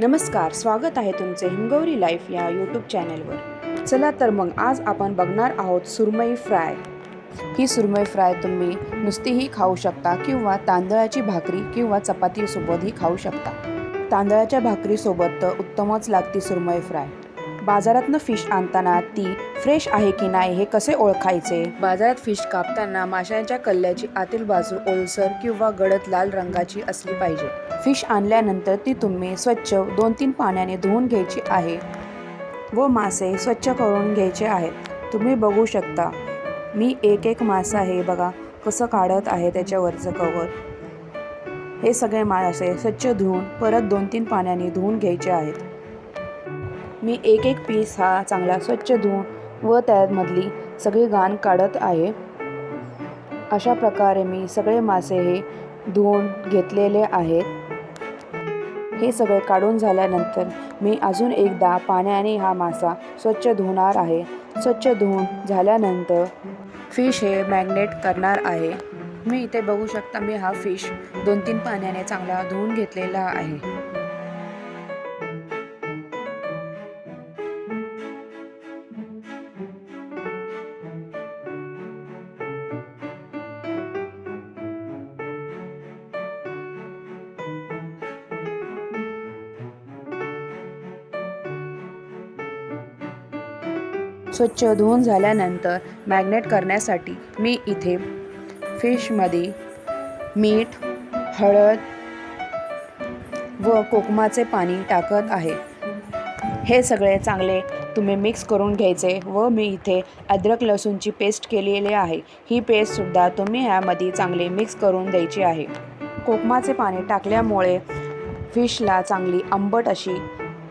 नमस्कार स्वागत आहे तुमचे हिमगौरी लाईफ या यूट्यूब चॅनेलवर चला तर मग आज आपण बघणार आहोत सुरमई फ्राय. ही सुरमई फ्राय तुम्ही नुसतीही खाऊ शकता किंवा तांदळाची भाकरी किंवा चपातीसोबतही खाऊ शकता. तांदळाच्या भाकरीसोबत तर उत्तमच लागते सुरमई फ्राय. बाजारातनं फिश आणताना ती फ्रेश आहे की नाही हे कसे ओळखायचे? बाजारात फिश कापताना माशांच्या कल्ल्याची आतील बाजू ओलसर किंवा गडद लाल रंगाची असली पाहिजे. फिश आणल्यानंतर ती तुम्ही स्वच्छ दोन तीन पाण्याने धुवून घ्यायची आहे व मासे स्वच्छ करून घ्यायचे आहेत. तुम्ही बघू शकता मी एक एक मासा हे बघा कसं काढत आहे त्याच्यावरचं कवर हे सगळे मासे स्वच्छ धुवून परत दोन तीन पाण्याने धुवून घ्यायचे आहेत. मी एक एक पीस हा चांगला स्वच्छ धुवून व त्यामधली सगळी घाण काढत आहे. अशा प्रकारे मी सगळे मासे हे धुवून घेतलेले आहेत. हे सगळे काढून झाल्यानंतर मी अजून एकदा पाण्याने हा मासा स्वच्छ धुवणार आहे. स्वच्छ धुवून झाल्यानंतर फिश हे मॅग्नेट करणार आहे. मी इथे बघू शकता मी हा फिश दोन तीन पाण्याने चांगला धुवून घेतलेला आहे. स्वच्छ धुवून झाल्यानंतर मॅग्नेट करण्यासाठी मी इथे फिशमध्ये मीठ हळद व कोकमाचे पाणी टाकत आहे. हे सगळे चांगले तुम्ही मिक्स करून घ्यायचे व मी इथे अद्रक लसूणची पेस्ट केलेली आहे. ही पेस्टसुद्धा तुम्ही ह्यामध्ये चांगले मिक्स करून द्यायची आहे. कोकमाचे पाणी टाकल्यामुळे फिशला चांगली आंबट अशी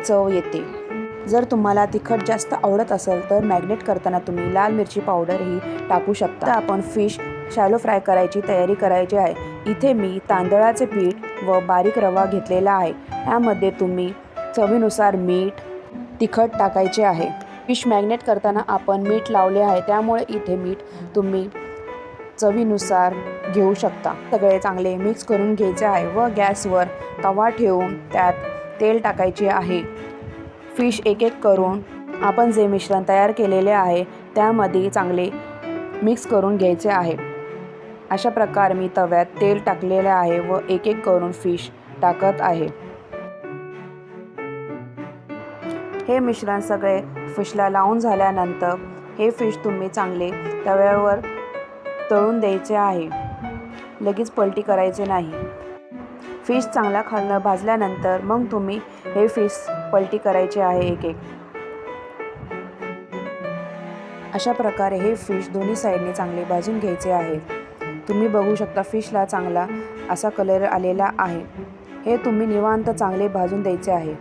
चव येते. जर तुम्हाला तिखट जास्त आवडत असेल तर मॅग्नेट करताना तुम्ही लाल मिरची पावडरही टाकू शकता. आपण फिश शॅलो फ्राय करायची तयारी करायची आहे. इथे मी तांदळाचे पीठ व बारीक रवा घेतलेला आहे. यामध्ये तुम्ही चवीनुसार मीठ तिखट टाकायचे आहे. फिश मॅग्नेट करताना आपण मीठ लावले आहे. त्यामुळे इथे मीठ तुम्ही चवीनुसार घेऊ शकता. सगळे चांगले मिक्स करून घ्यायचे आहे व गॅसवर तवा ठेवून त्यात तेल टाकायचे आहे. फिश एक एक करून आपण जे मिश्रण तयार केलेले आहे त्यामध्ये चांगले मिक्स करून घ्यायचे आहे. अशा प्रकारे मी तव्यात तेल टाकलेले आहे व एक एक करून फिश टाकत आहे. हे मिश्रण सगळे फिशला लावून झाल्यानंतर हे फिश तुम्ही चांगले तव्यावर तळून द्यायचे आहे. लगेच पलटी करायचे नाही. फिश चांगला खालनं भाजल्यानंतर मग तुम्ही हे फिश पलटी करायचे आहे एक एक. अशा प्रकारे हे फिश दोन्ही साईडने चांगले भाजून घ्यायचे आहे. तुम्ही बघू शकता फिशला चांगला असा कलर आलेला आहे. हे तुम्ही निवांत चांगले भाजून द्यायचे आहे.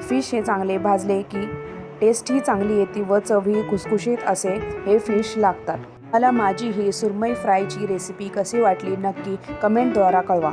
फिश हे चांगले भाजले की टेस्टही चांगली येते व चवही खुसखुशीत असे हे फिश लागतात. मला माझी ही सुरमई फ्रायची रेसिपी कशी वाटली नक्की कमेंटद्वारा कळवा.